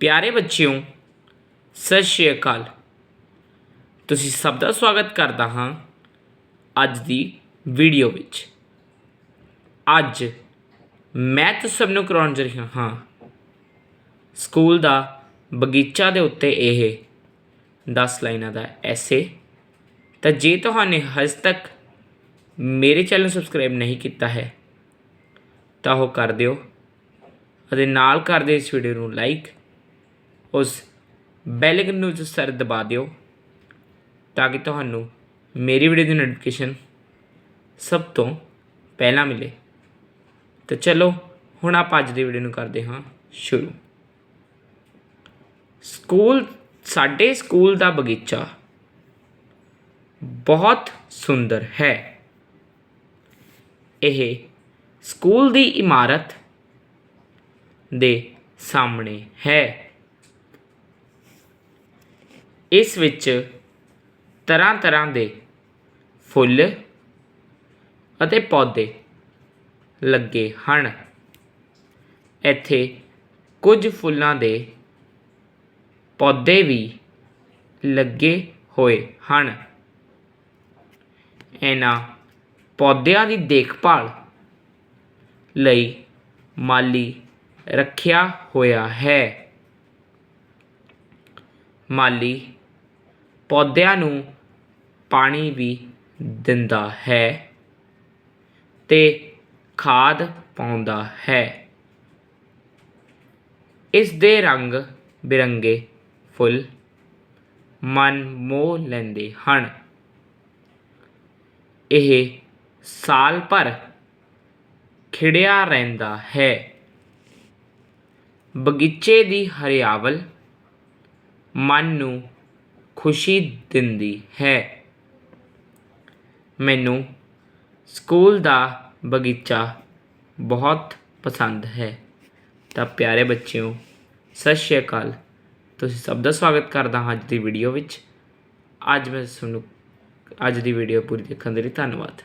ਪਿਆਰੇ ਬੱਚਿਓ, ਸਤਿ ਸ਼੍ਰੀ ਅਕਾਲ। ਤੁਸੀਂ ਸਭ ਦਾ ਸਵਾਗਤ ਕਰਦਾ ਹਾਂ ਅੱਜ ਦੀ ਵੀਡੀਓ ਵਿੱਚ। ਅੱਜ ਮੈਂ ਤੁਮ ਸਭ ਨੂੰ ਕਰਾਉਣ ਜਾ ਰਿਹਾ ਹਾਂ। ਸਕੂਲ ਦਾ ਬਗੀਚਾ ਦੇ ਉੱਤੇ ਇਹ 10 ਲਾਈਨਾਂ ਦਾ ਐਸੇ। ਤਾਂ ਜੇ ਤੁਹਾਨੂੰ ਹਜੇ ਤੱਕ ਮੇਰੇ ਚੈਨਲ ਨੂੰ ਸਬਸਕ੍ਰਾਈਬ ਨਹੀਂ ਕੀਤਾ ਹੈ, ਤਾਂ ਉਹ ਕਰ ਦਿਓ ਅਤੇ ਨਾਲ ਕਰ ਦਿਓ ਇਸ ਵੀਡੀਓ ਨੂੰ ਲਾਈਕ ਉਸ ਬੈਲ ਨੂੰ ਜੋ ਸਰ ਦਬਾ ਦਿਓ, ਤਾਂ ਕਿ ਤੁਹਾਨੂੰ ਮੇਰੀ ਵੀਡੀਓ ਦੀ ਨੋਟੀਫਿਕੇਸ਼ਨ ਸਭ ਤੋਂ ਪਹਿਲਾਂ ਮਿਲੇ। ਤਾਂ ਚਲੋ, ਹੁਣ ਆਪਾਂ ਅੱਜ ਦੀ ਵੀਡੀਓ ਨੂੰ ਕਰਦੇ ਹਾਂ ਸ਼ੁਰੂ। ਸਕੂਲ, ਸਾਡੇ ਸਕੂਲ ਦਾ ਬਗੀਚਾ ਬਹੁਤ ਸੁੰਦਰ ਹੈ। ਇਹ ਸਕੂਲ ਦੀ ਇਮਾਰਤ ਦੇ ਸਾਹਮਣੇ ਹੈ। ਇਸ ਵਿੱਚ ਤਰ੍ਹਾਂ ਤਰ੍ਹਾਂ ਦੇ ਫੁੱਲ ਅਤੇ ਪੌਦੇ ਲੱਗੇ ਹਨ। ਇੱਥੇ ਕੁਝ ਫੁੱਲਾਂ ਦੇ ਪੌਦੇ ਵੀ ਲੱਗੇ ਹੋਏ ਹਨ। ਇਹਨਾਂ ਪੌਦਿਆਂ ਦੀ ਦੇਖਭਾਲ ਲਈ ਮਾਲੀ ਰੱਖਿਆ ਹੋਇਆ ਹੈ। ਮਾਲੀ ਪੌਦਿਆਂ ਨੂੰ ਪਾਣੀ ਵੀ ਦਿੰਦਾ ਹੈ ਤੇ ਖਾਦ ਪਾਉਂਦਾ ਹੈ। ਇਸ ਦੇ ਰੰਗ ਬਿਰੰਗੇ ਫੁੱਲ ਮਨ ਮੋਹ ਲੈਂਦੇ ਹਨ। ਇਹ ਸਾਲ ਭਰ ਖਿੜਿਆ ਰਹਿੰਦਾ ਹੈ। ਬਗੀਚੇ ਦੀ ਹਰਿਆਵਲ ਮਨ ਨੂੰ ਖੁਸ਼ੀ ਦਿੰਦੀ ਹੈ। ਮੈਨੂੰ ਸਕੂਲ ਦਾ ਬਗੀਚਾ ਬਹੁਤ ਪਸੰਦ ਹੈ। ਤਾਂ ਪਿਆਰੇ ਬੱਚਿਓ, ਸਤਿ ਸ਼੍ਰੀ ਅਕਾਲ। ਤੁਸੀਂ ਸਭ ਦਾ ਸਵਾਗਤ ਕਰਦਾ ਹਾਂ ਅੱਜ ਦੀ ਵੀਡੀਓ ਵਿੱਚ। ਅੱਜ ਮੈਂ ਤੁਹਾਨੂੰ, ਅੱਜ ਦੀ ਵੀਡੀਓ ਪੂਰੀ ਦੇਖਣ ਦੇ ਲਈ ਧੰਨਵਾਦ।